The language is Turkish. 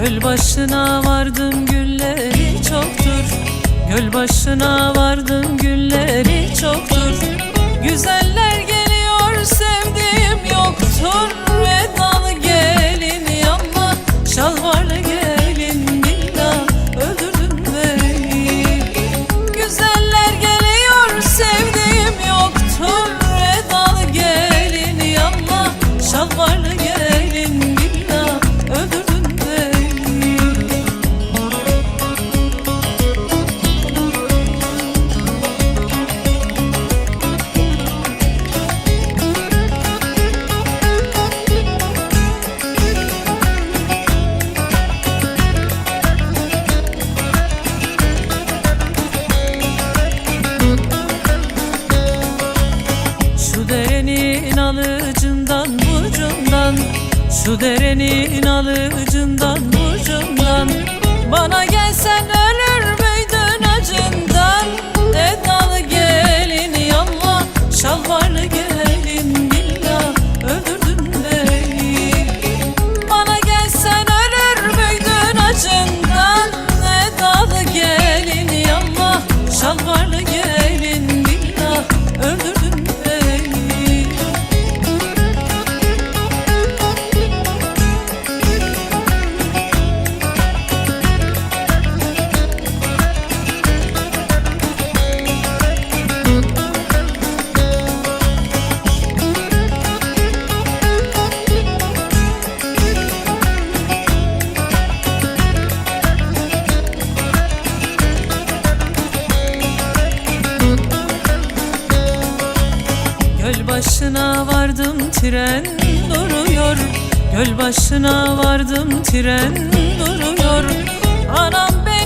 Göl başına vardım gülleri çoktur. Göl başına vardım gülleri çoktur. Güzeller alıcından burcundan Şu derenin alıcından burcundan Bana gelsen ölür başına vardım tren duruyor. Göl başına vardım tren duruyor. Anam beni